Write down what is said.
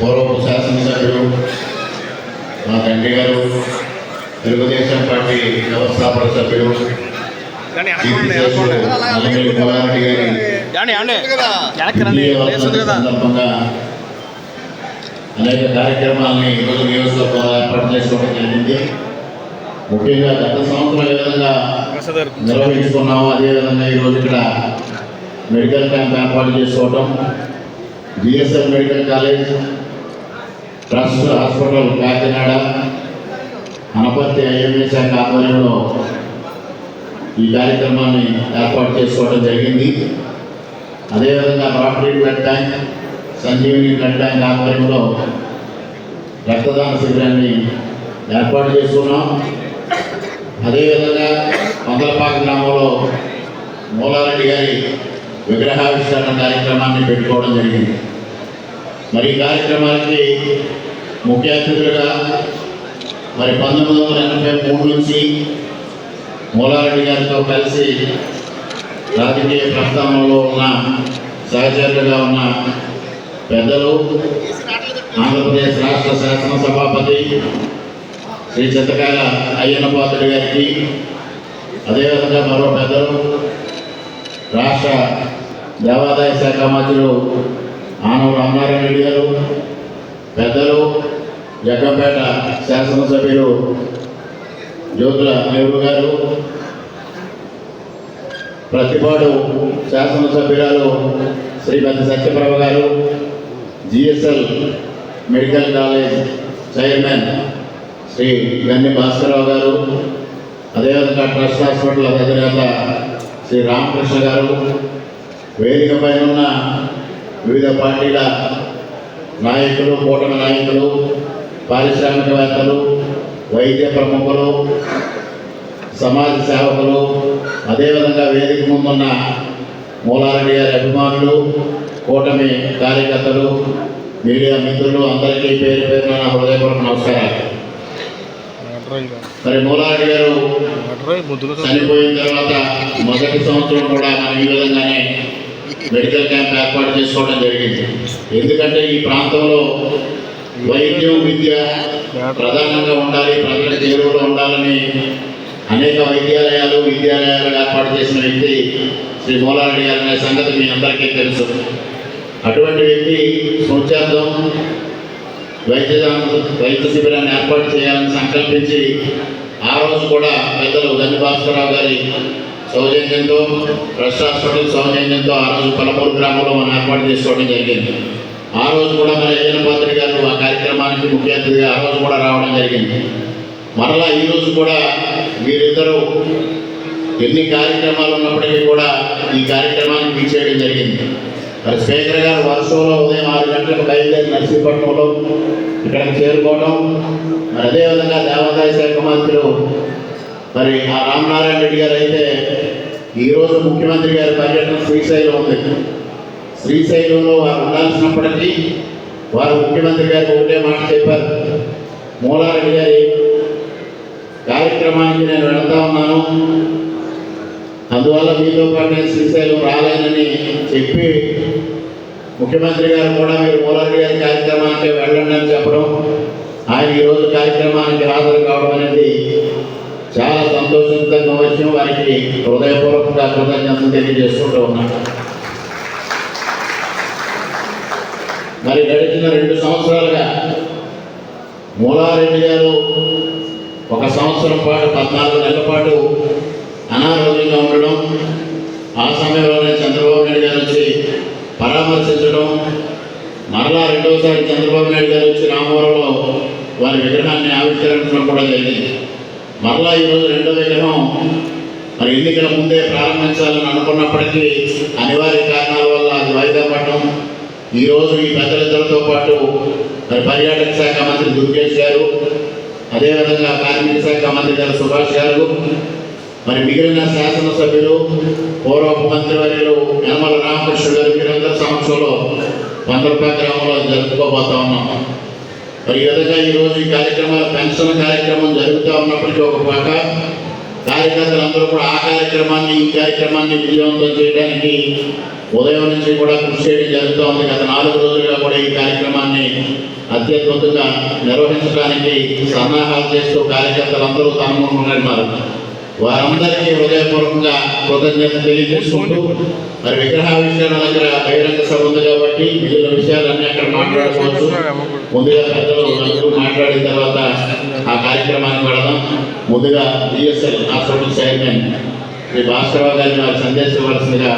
పూర్వపు శాసనసభ్యులు మా తండ్రి గారు తెలుగుదేశం పార్టీ వ్యవస్థాపక సభ్యులు అనేక కార్యక్రమాలని ఈరోజు నియోజకవర్గంలో ఏర్పాటు చేసుకోవడం జరిగింది. ముఖ్యంగా గత సంవత్సరం ఏ విధంగా నిర్వహించుకున్నాము అదేవిధంగా ఈరోజు ఇక్కడ మెడికల్ క్యాంప్ ఏర్పాటు చేసుకోవటం GSL medical college trust hospital Kakinada Anaparthi IMA శాఖ ఆధ్వర్యంలో ఈ కార్యక్రమాన్ని ఏర్పాటు చేసుకోవడం జరిగింది. అదేవిధంగా rotary blood bank Sanjeevini blood bank ఆధ్వర్యంలో రక్తదాన శిబిరాన్ని ఏర్పాటు చేసుకున్నాం అదేవిధంగా మంగళపాక గ్రామంలో మూలారెడ్డి గారి విగ్రహావిష్కరణ కార్యక్రమాన్ని పెట్టుకోవడం జరిగింది. మరి ఈ కార్యక్రమానికి ముఖ్య అతిథులుగా మరి పంతొమ్మిది వందల ఎనభై మూడు నుంచి మూలారెడ్డి గారితో కలిసి రాజకీయ ప్రస్థానంలో ఉన్న సహచరులుగా ఉన్న పెద్దలు ఆంధ్రప్రదేశ్ రాష్ట్ర శాసనసభాపతి శ్రీ చింతకాయల అయ్యన్న పాత్రుడి గారికి అదేవిధంగా మరో పెద్దలు రాష్ట్ర దేవాదాయ శాఖ మంత్రులు ఆనవ రామారాయణ రెడ్డి గారు పెద్దలు జగ్గంపేట శాసనసభ్యులు జ్యోతుల నెహ్రూ గారు ప్రతిపాడు శాసనసభ్యురాలు Srimathi Satyaprabha garu GSL medical college chairman Shri Ganni Bhaskararao garu అదేవిధంగా ట్రస్ట్ హాస్పిటల్ అధినేత శ్రీ రామకృష్ణ గారు వేదిక పైన ఉన్న వివిధ పార్టీల నాయకులు కూటమి నాయకులు పారిశ్రామికవేత్తలు వైద్య ప్రముఖులు సమాజ సేవకులు అదేవిధంగా వేదిక ముందున్న మూలారెడ్డి గారి అభిమానులు కూటమి కార్యకర్తలు మీడియా మిత్రులు అందరికీ పేరు పేరున నా హృదయపూర్వక నమస్కారాలు. మరి మూలారెడ్డి గారు చనిపోయిన తర్వాత మొదటి సంవత్సరం కూడా మనం ఈ విధంగానే మెడికల్ క్యాంప్ ఏర్పాటు చేసుకోవడం జరిగింది. ఎందుకంటే ఈ ప్రాంతంలో వైద్యం విద్య ప్రధానంగా ఉండాలి ప్రజలకు చేరువలో ఉండాలని అనేక వైద్యాలయాలు విద్యాలయాలు ఏర్పాటు చేసిన వ్యక్తి శ్రీ మోలారెడ్డి గారు అనే సంగతి మీ అందరికీ తెలుసు. అటువంటి వ్యక్తి స్మృత్యార్థం వైద్య వైద్య శిబిరాన్ని ఏర్పాటు చేయాలని సంకల్పించి ఆ రోజు కూడా పెద్దలు గన్ని భాస్కరరావు గారి సౌజన్యంతో ట్రస్ట్ హాస్పిటల్ సౌజన్యంతో ఆ రోజు పలమూరు గ్రామంలో మనం ఏర్పాటు చేసుకోవడం జరిగింది. ఆ రోజు కూడా మన ఏజన పాత్రి గారు ఆ కార్యక్రమానికి ముఖ్య అతిథిగా ఆ రోజు కూడా రావడం జరిగింది. మరలా ఈరోజు కూడా వీరిద్దరూ ఎన్ని కార్యక్రమాలు ఉన్నప్పటికీ కూడా ఈ కార్యక్రమాన్ని తీసేయడం జరిగింది. మరి స్పీకర్ గారు వర్షంలో ఉదయం ఆరు గంటలకు బయలుదేరి నర్సీపట్నంలో ఇక్కడికి చేరుకోవడం మరి అదేవిధంగా దేవాదాయ శాఖ మంత్రులు మరి ఆ రామనారాయణ రెడ్డి గారు అయితే ఈరోజు ముఖ్యమంత్రి గారి పర్యటన శ్రీశైలం ఉంది. శ్రీశైలంలో వారు ఉండాల్సినప్పటికీ వారు ముఖ్యమంత్రి గారికి ఒకటే మాట చెప్పారు. మూలారెడ్డి గారి కార్యక్రమానికి నేను వెళ్తా ఉన్నాను. అందువల్ల మీతో పాటు నేను శ్రీశైలం రాలేనని చెప్పి ముఖ్యమంత్రి గారు కూడా మీరు మూలారెడ్డి గారి కార్యక్రమానికి వెళ్ళండి అని చెప్పడం ఆయన ఈరోజు కార్యక్రమానికి హాజరు కావడం అనేది చాలా సంతోషంగా విషయం వారికి హృదయపూర్వకంగా కృతజ్ఞతలు తెలియజేసుకుంటూ ఉన్నాను. మరి గడిచిన రెండు సంవత్సరాలుగా మూలారెడ్డి గారు ఒక సంవత్సరం పాటు పద్నాలుగు నెలల పాటు అనారోగ్యంగా ఉండడం ఆ సమయంలోనే చంద్రబాబు నాయుడు గారు వచ్చి పరామర్శించడం మరలా రెండవసారి చంద్రబాబు నాయుడు గారు వచ్చి రామవరంలో వారి విగ్రహాన్ని ఆవిష్కరించడం కూడా జరిగింది. మరలా ఈరోజు రెండో విగ్రహం మరి ఎన్నికల ముందే ప్రారంభించాలని అనుకున్నప్పటికీ అనివార్య కారణాల వల్ల అది వాయిదా పడడం ఈరోజు ఈ పెద్దలిద్దరితో పాటు మరి పర్యాటక శాఖ మంత్రి దుర్గేష్ గారు అదేవిధంగా కార్మిక శాఖ మంత్రి గారు సుభాష్ గారు మరి మిగిలిన శాసనసభ్యులు పూర్వ మంత్రివర్యులు యనమల రామకృష్ణ గారు వీరందరి సమక్షంలో పందరపా గ్రామంలో జరుపుకోబోతా ఉన్నాం. మరి ఈ విధంగా ఈరోజు ఈ కార్యక్రమాలు పెన్షన్ కార్యక్రమం జరుగుతూ ఉన్నప్పటికీ ఒక పక్క కార్యకర్తలందరూ కూడా ఆ కార్యక్రమాన్ని ఈ కార్యక్రమాన్ని విజయవంతం చేయడానికి ఉదయం నుంచి కూడా కృషి చేయడం జరుగుతూ ఉంది. గత నాలుగు రోజులుగా కూడా ఈ కార్యక్రమాన్ని అత్యద్భుతంగా నిర్వహించడానికి సన్నాహాలు చేస్తూ కార్యకర్తలందరూ తనమున్నారు వారందరికీ హృదయపూర్వకంగా కృతజ్ఞత తెలియజేసుకుంటూ మరి విగ్రహావిష్కరణ దగ్గర బహిరంగ సభ ఉంది కాబట్టి మిగిలిన విషయాలన్నీ అక్కడ మాట్లాడుకోవచ్చు. ముందుగా పెద్దలు అందరూ మాట్లాడిన తర్వాత ఆ కార్యక్రమానికి వెళదాం ముందుగా BSL hospital chairman Shri Bhaskararao గారిని వారి సందేశం ఇవ్వాల్సిందిగా